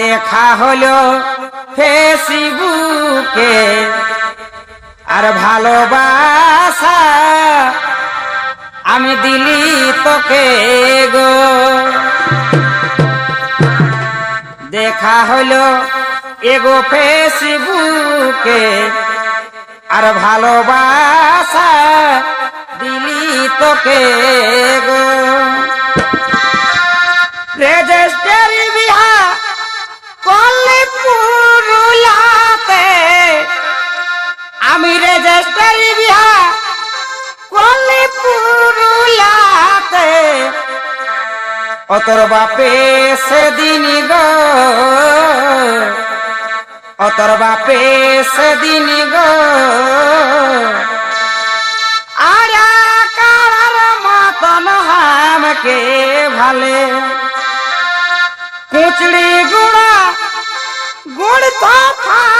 দেখা হলো ফেসবুকে। আর ভালোবাসা আমি দিলি তোকে গো। দেখা হলো এগো ফেসবুকে। আর ভালোবাসা দিলি তোকে গো। রেজিস্টারি বিহা অতর বাপে সেদিন গো অতর বাপে সেদিন গো। আর ভালে। কুচড়ি গুড়া, গুড় তো ফাঁকা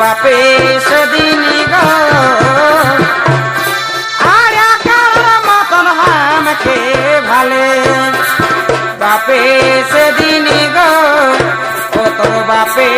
বাপে সেদিন মতন হামকে ভালে। বাপে সেদিন গো ও তোর বাপে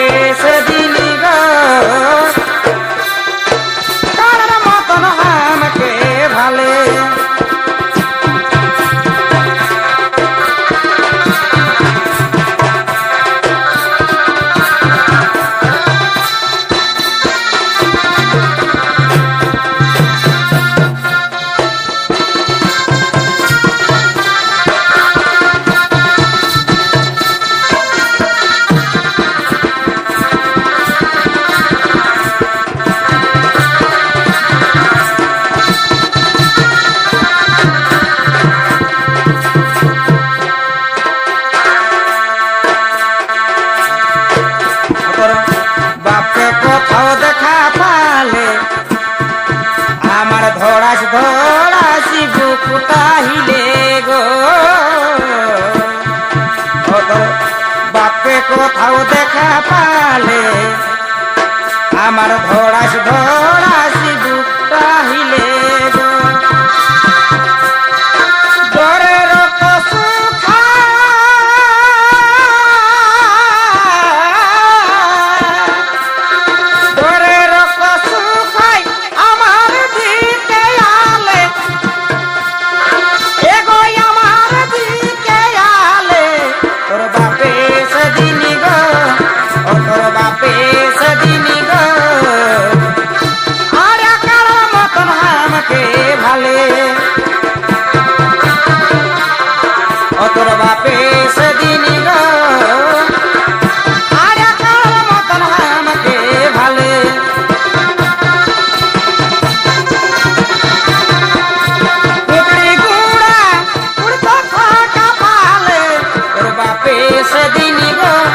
কোথাও দেখা পালে। আমার ধরাস ধরাসি তোর